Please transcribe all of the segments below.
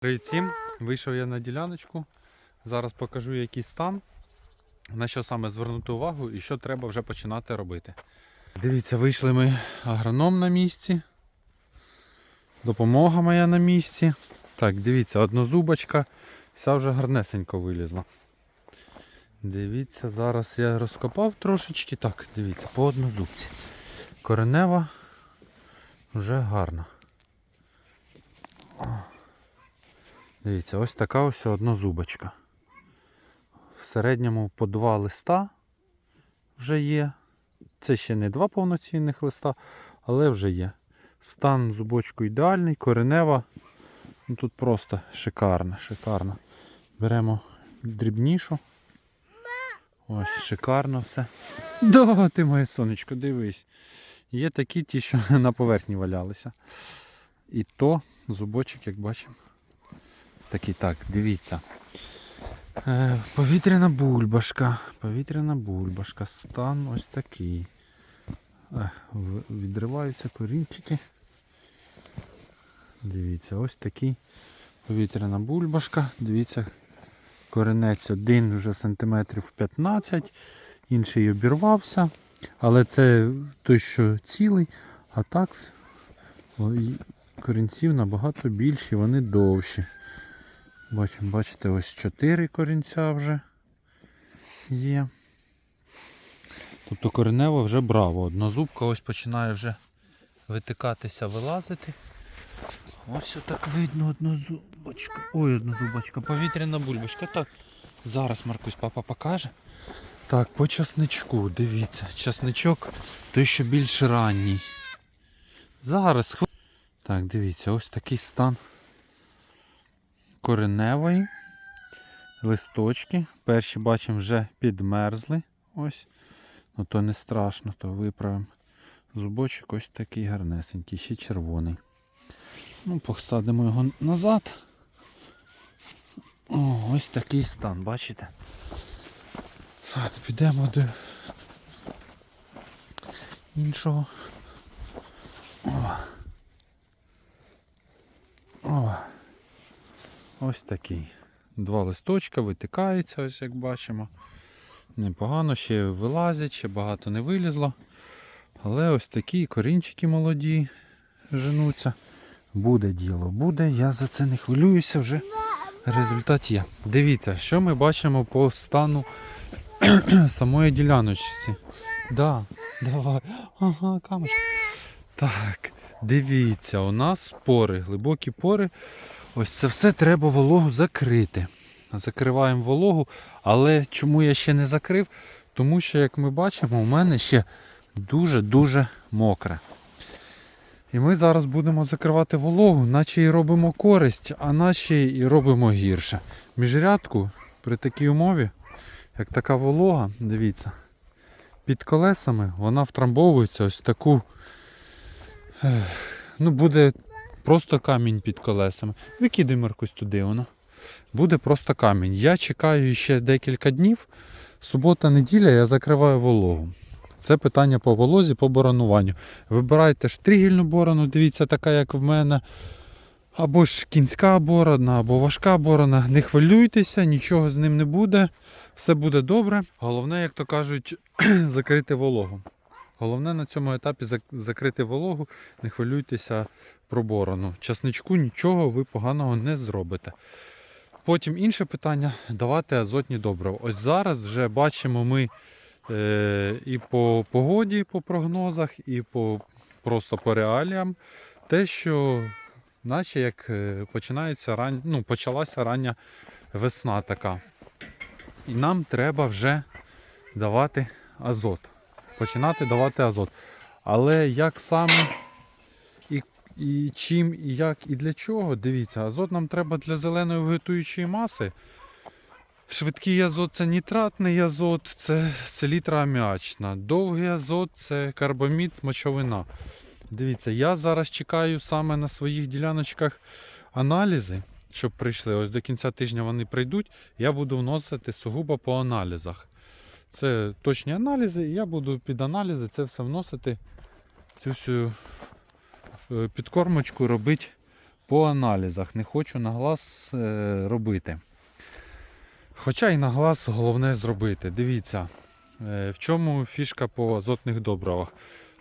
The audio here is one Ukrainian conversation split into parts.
Привіт! Вийшов я на діляночку. Зараз покажу який стан, на що саме звернути увагу і що треба вже починати робити. Дивіться, вийшли ми агроном на місці. Допомога моя на місці. Так, дивіться, однозубочка. Вся вже гарнесенько вилізла. Дивіться, зараз я розкопав трошечки. Так, дивіться, по однозубці. Коренева вже гарна. Дивіться, ось така ось однозубочка. В середньому по два листа вже є. Це ще не два повноцінних листа, але вже є. Стан зубочку ідеальний, коренева. Ну, тут просто шикарно, шикарно. Беремо дрібнішу. Ось, шикарно все. Да, ти моє сонечко, дивись. Є такі ті, що на поверхні валялися. І то зубочок, як бачимо. Такий так, дивіться. Е, повітряна бульбашка. Повітряна бульбашка. Стан ось такий. Е, відриваються корінчики. Дивіться, ось такий повітряна бульбашка. Дивіться, коренець один вже сантиметрів 15, інший обірвався. Але це той, що цілий, а так корінців набагато більші, вони довші. Бачимо, бачите, ось 4 корінця вже є. Тобто коренева вже браво. Однозубка ось починає вже витикатися, вилазити. Ось отак видно однозубочка. Ой, однозубочка, повітряна бульбочка. Так, зараз Маркусь папа покаже. Так, по часничку, дивіться, часничок той, що більш ранній. Зараз. Так, дивіться, ось такий стан кореневої. Листочки. Перші бачимо вже підмерзли. Ось. Ну то не страшно, то виправимо. Зубочок ось такий гарнесенький, ще червоний. Ну, посадимо його назад. О, ось такий стан, бачите? Так, підемо до іншого. О. О. Ось такий. Два листочка витикаються, ось як бачимо. Непогано, ще вилазять, ще багато не вилізло. Але ось такі корінчики молоді женуться. Буде діло, буде, я за це не хвилююся, вже результат є. Дивіться, що ми бачимо по стану самої діляночці. Да, давай. Ага, камеш. Так, дивіться, у нас пори, глибокі пори. Ось це все треба вологу закрити. Закриваємо вологу, але чому я ще не закрив? Тому що, як ми бачимо, у мене ще дуже-дуже мокре. І ми зараз будемо закривати вологу, наче і робимо користь, а наче і робимо гірше. Міжрядку при такій умові, як така волога, дивіться, під колесами вона втрамбовується ось в таку. Ну, буде просто камінь під колесами. Викидай Маркусь туди воно. Буде просто камінь. Я чекаю ще декілька днів. Субота-неділя я закриваю вологу. Це питання по волозі, по боронуванню. Вибирайте штригільну борону, дивіться, така, як в мене. Або ж кінська борона, або важка борона. Не хвилюйтеся, нічого з ним не буде. Все буде добре. Головне, як то кажуть, закрити вологу. Головне на цьому етапі закрити вологу, не хвилюйтеся про борону. Часничку нічого ви поганого не зробите. Потім інше питання давати азотні добрива. Ось зараз вже бачимо ми е, і по погоді, по прогнозах, і по, просто по реаліям, те, що наче як е, починається ран... ну, почалася рання весна така. І нам треба вже давати азот. Починати давати азот. Але як саме і, і чим, і як, і для чого, дивіться, азот нам треба для зеленої вегетуючої маси. Швидкий азот це нітратний азот, це селітра аміачна. Довгий азот це карбамід, мочовина. Дивіться, я зараз чекаю саме на своїх діляночках аналізи, щоб прийшли. Ось до кінця тижня вони прийдуть. Я буду вносити сугубо по аналізах. Це точні аналізи, і я буду під аналізи це все вносити, цю всю е, підкормочку робити по аналізах. Не хочу на глаз е, робити. Хоча і на глаз головне зробити. Дивіться, е, в чому фішка по азотних добривах.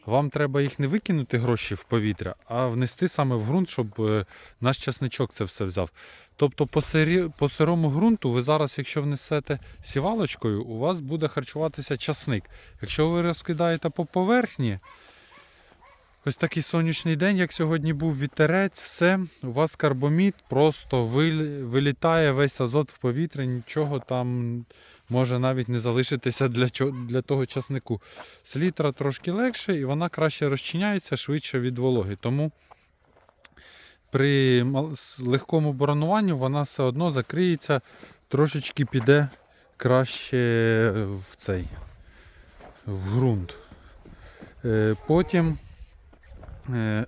Вам треба їх не викинути гроші в повітря, а внести саме в ґрунт, щоб е, наш часничок це все взяв. Тобто по, сирі, по сирому ґрунту ви зараз, якщо внесете сівалочкою, у вас буде харчуватися часник. Якщо ви розкидаєте по поверхні, ось такий сонячний день, як сьогодні був вітерець, все, у вас карбомід просто вилітає весь азот в повітря, нічого там може навіть не залишитися для, для того часнику. Селітра трошки легше і вона краще розчиняється швидше від вологи. Тому при легкому боронуванню вона все одно закриється, трошечки піде краще в цей в ґрунт. Е, Потім е,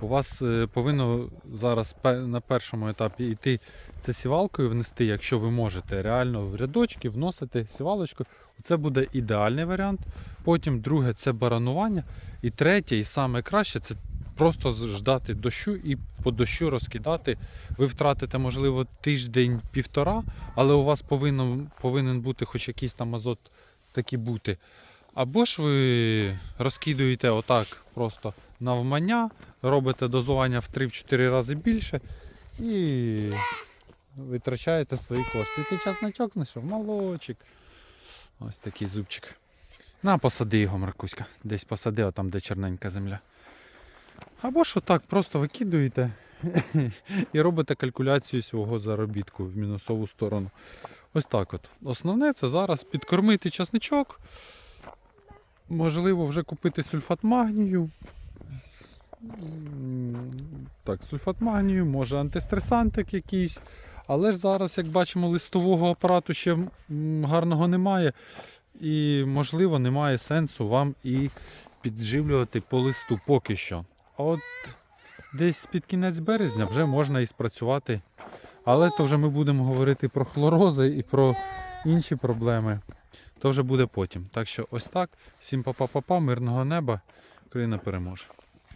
у вас е, повинно зараз на першому етапі йти це сівалкою внести, якщо ви можете реально в рядочки вносити сівалочку. Це буде ідеальний варіант. Потім друге це баранування. І третє, і саме краще це просто ждати дощу і по дощу розкидати. Ви втратите, можливо, тиждень-півтора, але у вас повинен, повинен бути хоч якийсь там азот таки бути. Або ж ви розкидуєте отак просто навмання, робите дозування в 3-4 рази більше і витрачаєте свої кошти. Ти часничок знайшов, молочик. Ось такий зубчик. На, посади його, Маркуська. Десь посади, отам, де чорненька земля. Або ж отак просто викидуєте і робите калькуляцію свого заробітку в мінусову сторону. Ось так от. Основне це зараз підкормити часничок. Можливо, вже купити сульфат магнію. Так, сульфат магнію, може антистресантик якийсь. Але ж зараз, як бачимо, листового апарату ще гарного немає. І, можливо, немає сенсу вам і підживлювати по листу поки що. А от десь під кінець березня вже можна і спрацювати. Але то вже ми будемо говорити про хлорози і про інші проблеми. То вже буде потім. Так що ось так. Всім па-па-па-па, мирного неба. Україна переможе.